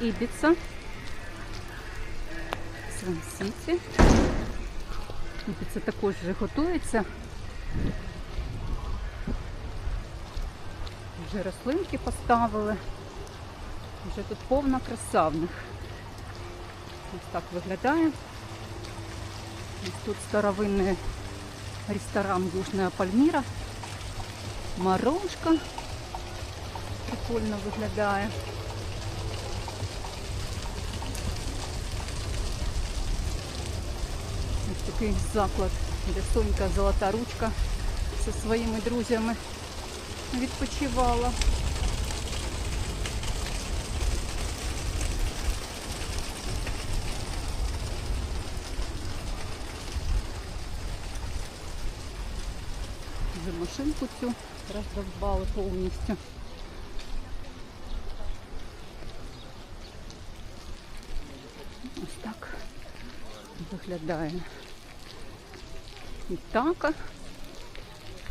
Ібіца. Сан-Сіті. Ібіца також вже готується. Вже рослинки поставили. Вже тут повна краса в них. Ось так виглядає. Ось тут старовинний ресторан Южная Пальміра. Морожка. Прикольно виглядає. Такий заклад, де Сонька Золота ручка зі своїми друзями відпочивала. Вже машинку цю роздовбали повністю. Ось так виглядає Ітака.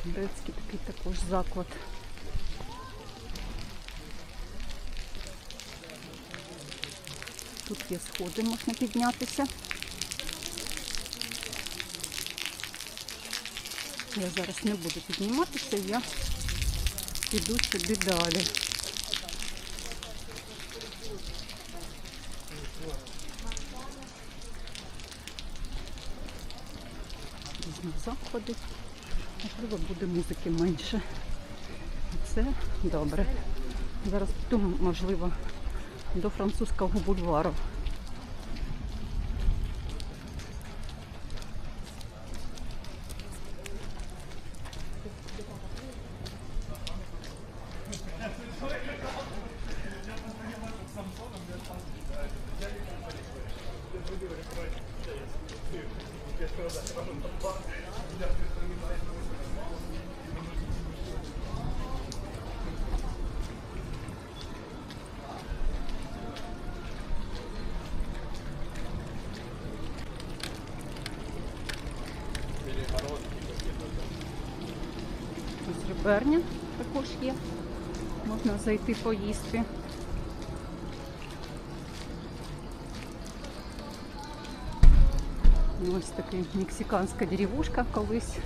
Грецький такий також заклад. Тут є сходи, можна піднятися. Я зараз не буду підніматися, я піду сюди далі. Різні заходи. Можливо, буде музики менше. Це добре. Зараз піду, можливо, до французького бульвару. Ось реберня також є. Можна зайти поїсти. Ось така мексиканська деревушка колись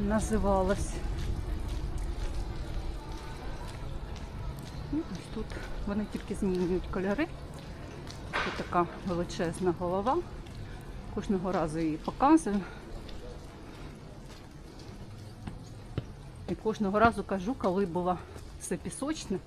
називалась. І ось тут вони тільки змінюють кольори. Тут така величезна голова. Кожного разу її показую. І кожного разу кажу, коли було все пісочне,